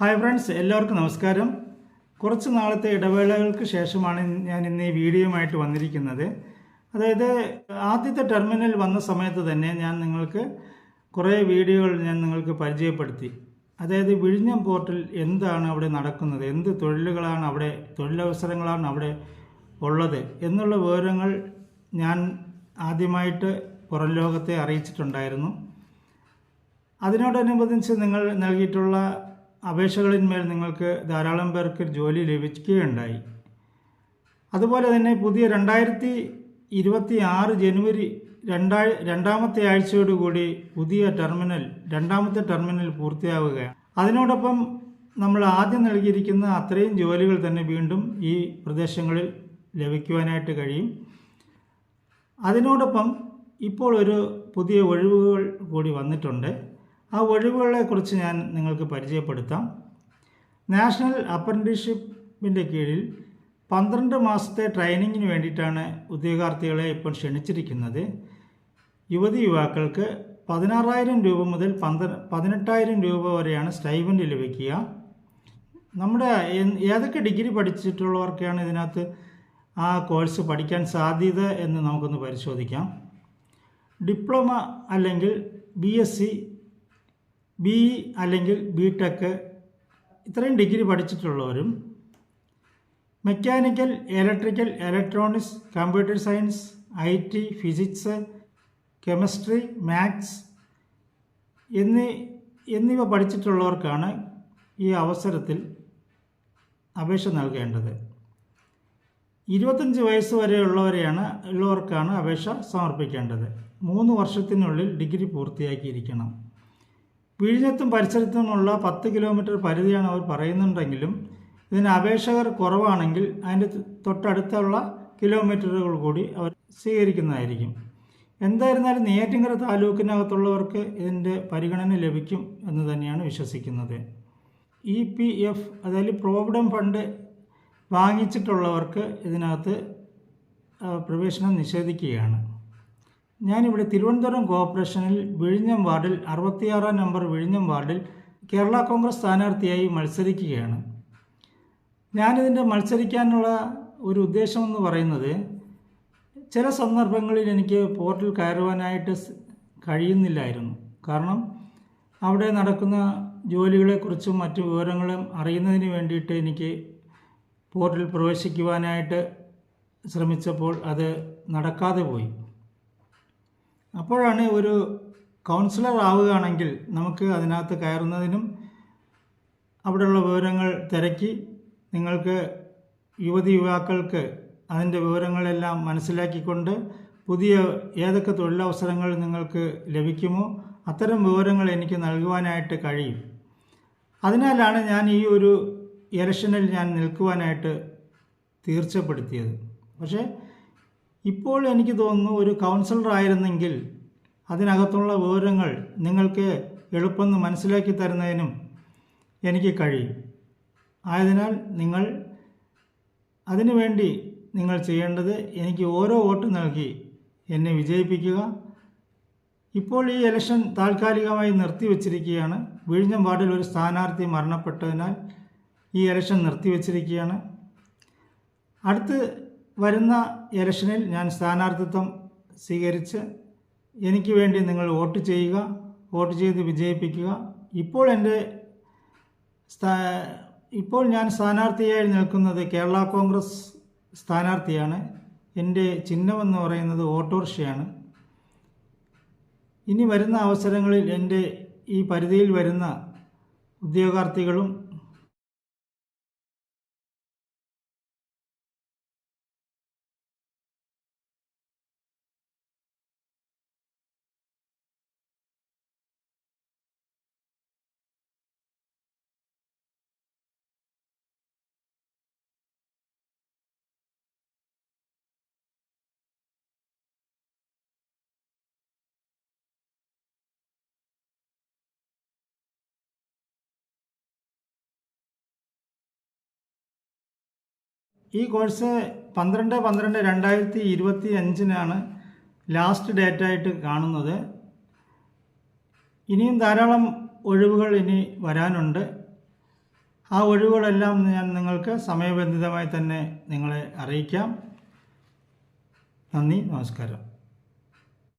Hi friends എല്ലാവർക്കും നമസ്കാരം. കുറച്ച് നാളത്തെ ഇടവേളകൾക്ക് ശേഷമാണ് ഞാൻ ഇന്ന് ഈ വീഡിയോയുമായിട്ട് വന്നിരിക്കുന്നത്. അതായത് ആദ്യത്തെ ടെർമിനൽ വന്ന സമയത്ത് തന്നെ ഞാൻ നിങ്ങൾക്ക് കുറേ വീഡിയോകൾ ഞാൻ നിങ്ങൾക്ക് പരിചയപ്പെടുത്തി. അതായത് വിഴിഞ്ഞം പോർട്ടിൽ എന്താണ് അവിടെ നടക്കുന്നത്? എന്ത് തൊഴിലുകളാണ് അവിടെ തൊഴിലവസരങ്ങളാണ് അവിടെ ഉള്ളത്? എന്നുള്ള വിവരങ്ങൾ ഞാൻ ആദ്യമായിട്ട് പുറം ലോകത്തെ അറിയിച്ചിട്ടുണ്ടായിരുന്നു. അതിനോടനുബന്ധിച്ച് നിങ്ങൾ നൽകിയിട്ടുള്ള അപേക്ഷകളിന്മേൽ നിങ്ങൾക്ക് ധാരാളം പേർക്ക് ജോലി ലഭിക്കുകയുണ്ടായി. അതുപോലെ തന്നെ പുതിയ രണ്ടായിരത്തി ഇരുപത്തി ആറ് ജനുവരി രണ്ടാ രണ്ടാമത്തെ ആഴ്ചയോടുകൂടി പുതിയ ടെർമിനൽ രണ്ടാമത്തെ ടെർമിനൽ പൂർത്തിയാവുകയാണ്. അതിനോടൊപ്പം നമ്മൾ ആദ്യം നൽകിയിരിക്കുന്ന അത്രയും ജോലികൾ തന്നെ വീണ്ടും ഈ പ്രദേശങ്ങളിൽ ലഭിക്കുവാനായിട്ട് കഴിയും. അതിനോടൊപ്പം ഇപ്പോൾ ഒരു പുതിയ ഒഴിവുകൾ കൂടി വന്നിട്ടുണ്ട്. ആ ഒഴിവുകളെ കുറിച്ച് ഞാൻ നിങ്ങൾക്ക് പരിചയപ്പെടുത്താം. നാഷണൽ അപ്രന്റീഷിപ്പിന്റെ കീഴിൽ പന്ത്രണ്ട് മാസത്തെ ട്രെയിനിങ്ങിന് വേണ്ടിയിട്ടാണ് ഉദ്യോഗാർത്ഥികളെ ഇപ്പോൾ ക്ഷണിച്ചിരിക്കുന്നത്. യുവതി യുവാക്കൾക്ക് പതിനാറായിരം രൂപ മുതൽ പന്ത്ര പതിനെട്ടായിരം രൂപ വരെയാണ് സ്റ്റൈവന്റ് ലഭിക്കുക. നമ്മുടെ ഏതൊക്കെ ഡിഗ്രി പഠിച്ചിട്ടുള്ളവർക്കാണ് ഇതിനകത്ത് ആ കോഴ്സ് പഠിക്കാൻ സാധ്യത എന്ന് നമുക്കൊന്ന് പരിശോധിക്കാം. ഡിപ്ലോമ അല്ലെങ്കിൽ ബി എസ് സി ബി അല്ലെങ്കിൽ ബി ടെക് ഇത്രയും degree പഠിച്ചിട്ടുള്ളവരും mechanical electrical electronics computer science I T physics chemistry maths എന്നീ എന്നിവ പഠിച്ചിട്ടുള്ളവർക്കാണ് ഈ അവസരത്തിൽ അപേക്ഷ നൽകേണ്ടത്. ഇരുപത്തഞ്ച് വയസ്സ് വരെയുള്ളവരെയാണ് ഉള്ളവർക്കാണ് അപേക്ഷ സമർപ്പിക്കേണ്ടത്. മൂന്ന് വർഷത്തിനുള്ളിൽ ഡിഗ്രി പൂർത്തിയാക്കിയിരിക്കണം. വിഴിഞ്ഞത്തും പരിസരത്തുമുള്ള പത്ത് കിലോമീറ്റർ പരിധിയാണ് അവർ പറയുന്നുണ്ടെങ്കിലും ഇതിന് അപേക്ഷകർ കുറവാണെങ്കിൽ അതിന്റെ തൊട്ടടുത്തുള്ള കിലോമീറ്ററുകൾ കൂടി അവർ സ്വീകരിക്കുന്നതായിരിക്കും. എന്തായിരുന്നാലും നെയ്യാറ്റിൻകര താലൂക്കിനകത്തുള്ളവർക്ക് ഇതിന്റെ പരിഗണന ലഭിക്കും എന്ന് തന്നെയാണ് വിശ്വസിക്കുന്നത്. ഇ പി എഫ് അതായത് പ്രോവിഡം ഫണ്ട് വാങ്ങിച്ചിട്ടുള്ളവർക്ക് ഇതിനകത്ത് പ്രവേശനം നിഷേധിക്കുകയാണ്. ഞാനിവിടെ തിരുവനന്തപുരം കോർപ്പറേഷനിൽ വിഴിഞ്ഞം വാർഡിൽ അറുപത്തിയാറാം നമ്പർ വിഴിഞ്ഞം വാർഡിൽ കേരള കോൺഗ്രസ് സ്ഥാനാർത്ഥിയായി മത്സരിക്കുകയാണ്. ഞാനിതിന്റെ മത്സരിക്കാനുള്ള ഒരു ഉദ്ദേശമെന്ന് പറയുന്നത് ചില സന്ദർഭങ്ങളിൽ എനിക്ക് പോർട്ടിൽ കയറുവാനായിട്ട് കഴിയുന്നില്ലായിരുന്നു. കാരണം അവിടെ നടക്കുന്ന ജോലികളെക്കുറിച്ചും മറ്റു വിവരങ്ങളും അറിയുന്നതിന് വേണ്ടിയിട്ട് എനിക്ക് പോർട്ടിൽ പ്രവേശിക്കുവാനായിട്ട് ശ്രമിച്ചപ്പോൾ അത് നടക്കാതെ പോയി. അപ്പോഴാണ് ഒരു കൗൺസിലർ ആവുകയാണെങ്കിൽ നമുക്ക് അതിനകത്ത് കയറുന്നതിനും അവിടെയുള്ള വിവരങ്ങൾ തിരക്കി നിങ്ങൾക്ക് യുവതി യുവാക്കൾക്ക് അതിന്റെ വിവരങ്ങളെല്ലാം മനസ്സിലാക്കിക്കൊണ്ട് പുതിയ ഏതൊക്കെ തൊഴിലവസരങ്ങൾ നിങ്ങൾക്ക് ലഭിക്കുമോ അത്തരം വിവരങ്ങൾ എനിക്ക് നൽകുവാനായിട്ട് കഴിയും. അതിനാലാണ് ഞാൻ ഈ ഒരു ഇലക്ഷനിൽ ഞാൻ നിൽക്കുവാനായിട്ട് തീർച്ചപ്പെടുത്തിയത്. പക്ഷേ ഇപ്പോൾ എനിക്ക് തോന്നുന്നു ഒരു കൗൺസിലർ ആയിരുന്നെങ്കിൽ അതിനകത്തുള്ള വിവരങ്ങൾ നിങ്ങൾക്ക് എളുപ്പം മനസ്സിലാക്കി തരുന്നതിനും എനിക്ക് കഴിയും. ആയതിനാൽ നിങ്ങൾ അതിനുവേണ്ടി നിങ്ങൾ ചെയ്യേണ്ടത് എനിക്ക് ഓരോ വോട്ട് നൽകി എന്നെ വിജയിപ്പിക്കുക. ഇപ്പോൾ ഈ ഇലക്ഷൻ താൽക്കാലികമായി നിർത്തിവെച്ചിരിക്കുകയാണ് വിഴിഞ്ഞം വാർഡിൽ ഒരു സ്ഥാനാർത്ഥി മരണപ്പെട്ടതിനാൽ ഈ ഇലക്ഷൻ നിർത്തിവെച്ചിരിക്കുകയാണ് അടുത്ത് വരുന്ന ഇലക്ഷനിൽ ഞാൻ സ്ഥാനാർത്ഥിത്വം സ്വീകരിച്ച് എനിക്ക് വേണ്ടി നിങ്ങൾ വോട്ട് ചെയ്യുക വോട്ട് ചെയ്ത് വിജയിപ്പിക്കുക. ഇപ്പോൾ എന്റെ ഇപ്പോൾ ഞാൻ സ്ഥാനാർത്ഥിയായി നിൽക്കുന്നത് കേരള കോൺഗ്രസ് സ്ഥാനാർത്ഥിയാണ്. എന്റെ ചിഹ്നമെന്ന് പറയുന്നത് ഓട്ടോറിക്ഷയാണ് ഇനി വരുന്ന അവസരങ്ങളിൽ എന്റെ ഈ പരിധിയിൽ വരുന്ന ഉദ്യോഗാർത്ഥികളും ഈ കോഴ്സ് പന്ത്രണ്ട് പന്ത്രണ്ട് രണ്ടായിരത്തി ഇരുപത്തി അഞ്ചിനാണ് ലാസ്റ്റ് ഡേറ്റ് ആയിട്ട് കാണുന്നത്. ഇനിയും ധാരാളം ഒഴിവുകൾ ഇനി വരാനുണ്ട്. ആ ഒഴിവുകളെല്ലാം ഞാൻ നിങ്ങൾക്ക് സമയബന്ധിതമായി തന്നെ നിങ്ങളെ അറിയിക്കാം. നന്ദി നമസ്കാരം.